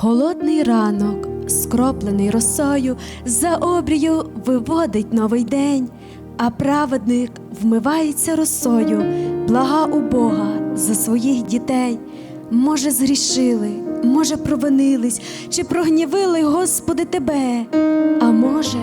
Холодний ранок, скроплений росою, за обрію виводить новий день, а праведник вмивається росою, блага у Бога за своїх дітей. Може, згрішили, може, провинились, чи прогнівили, Господи, тебе, а може,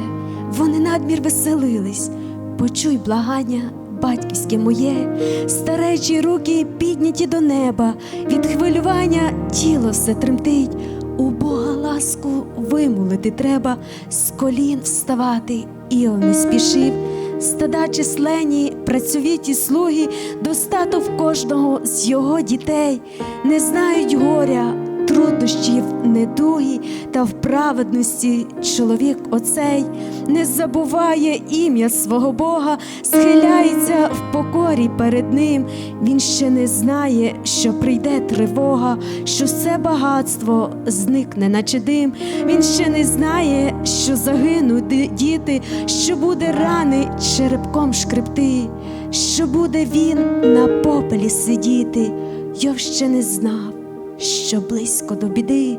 вони надмір веселились, почуй благання батьківське моє, старечі руки підняті до неба, від хвилювання тіло все тремтить, у Бога ласку вимолити треба, з колін вставати, Іов не спішив. Стада численні, працьовіті слуги, достаток кожного з його дітей, не знають горя, труднощів, недуги, та в праведності чоловік оцей не забуває ім'я свого Бога, схиляється в покорі перед ним. Він ще не знає, що прийде тривога, що все багатство зникне, наче дим. Він ще не знає, що загинуть діти, що буде рани черепком шкребти, що буде він на попелі сидіти. Йов ще не знав що близько до біди,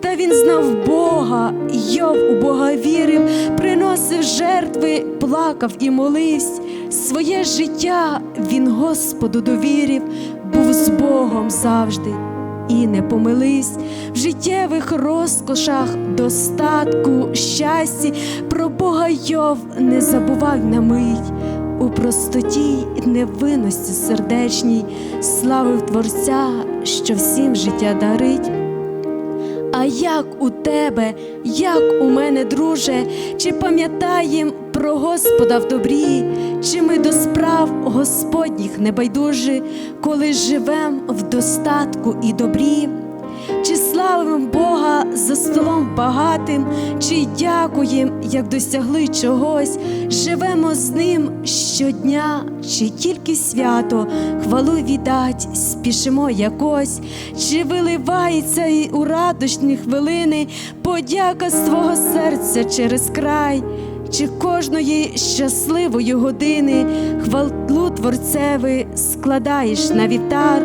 та він знав Бога, Йов у Бога вірив, приносив жертви, плакав і молився. Своє життя він Господу довірив, був з Богом завжди і не помилився в життєвих розкошах, достатку, щасті, про Бога Йов не забував на мить. У простоті й невинності сердечній славив Творця, що всім життя дарить. А як у тебе, як у мене, друже, чи пам'ятаєм про Господа в добрі, чи ми до справ Господніх не байдужі, коли живем в достатку і добрі? Чи славимо Бога за столом багатим, чи дякуєм, як досягли чогось, живемо з ним щодня, чи тільки свято, хвалу віддать, спішимо якось, чи виливається й у радощні хвилини подяка з твого серця через край, чи кожної щасливої години хвалу творцеви складаєш на вівтар,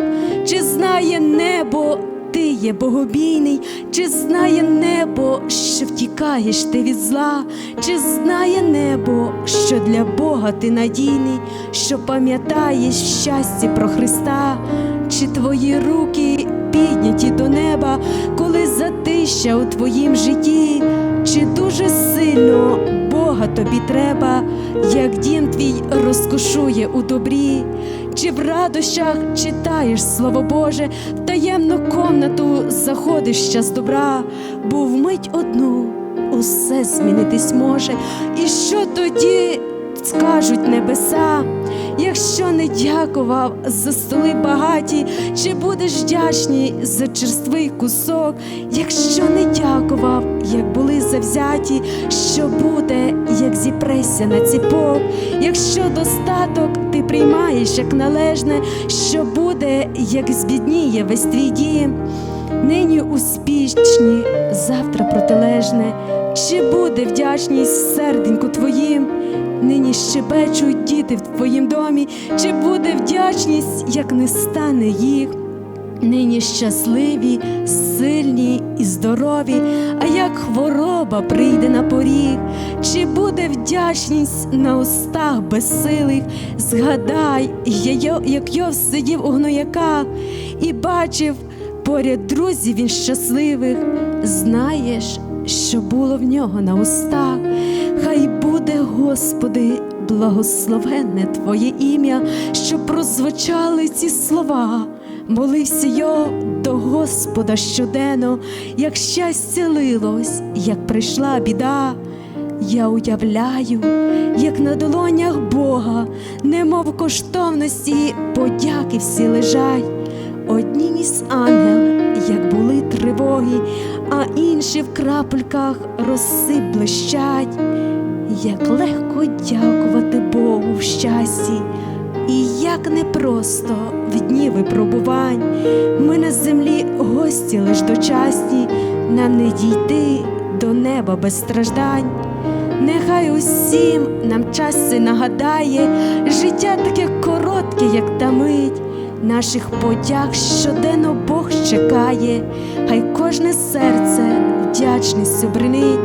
чи знає небо ти є богобійний, чи знає небо, що втікаєш ти від зла, чи знає небо, що для Бога ти надійний, що пам'ятаєш щастя про Христа, чи твої руки підняті до неба, коли затища у твоїм житті, чи дуже сильно Бога тобі треба, як дім твій розкошує у добрі, чи в радощах читаєш Слово Боже, в таємну комнату заходиш час добра, бо вмить одну усе змінитись може, і що тоді скажуть небеса? Якщо не дякував за столи багаті, чи будеш вдячний за черствий кусок, якщо не дякував, як завзяті, що буде, як зіпреся на ціпок, якщо достаток ти приймаєш як належне, що буде, як збідніє весь твій дім, нині успішні, завтра протилежне, чи буде вдячність серденьку твоїм? Нині щебечуть діти в твоїм домі, чи буде вдячність, як не стане їх? Нині щасливі, сильні і здорові, а як хвороба прийде на поріг, чи буде вдячність на устах безсилих? Згадай, як Йов сидів у гнояках і бачив поряд друзів він щасливих, знаєш, що було в нього на устах. Хай буде, Господи, благословенне Твоє ім'я, щоб прозвучали ці слова. Молився я до Господа щоденно, як щастя лилось, як прийшла біда. Я уявляю, як на долонях Бога, немов коштовності подяки всі лежать. Одні ніс ангел, як були тривоги, а інші в крапельках роси блищать. Як легко дякувати Богу в щасті, і як непросто в дні випробувань. Ми на землі гості лиш дочасні, нам не дійти до неба без страждань. Нехай усім нам час це нагадає, життя таке коротке, як та мить. наших подяг щоденно Бог чекає, хай кожне серце вдячністю бринить,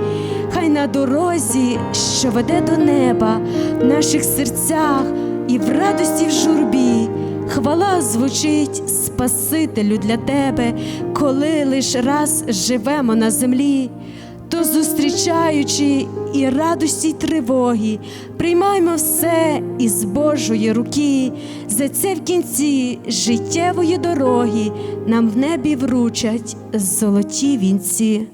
хай на дорозі, що веде до неба, в наших серцях і в радості в журбі. Хвала звучить Спасителю для тебе, коли лиш раз живемо на землі, то зустрічаючи і радості, й тривоги, приймаймо все із Божої руки, за це в кінці життєвої дороги нам в небі вручать золоті вінці.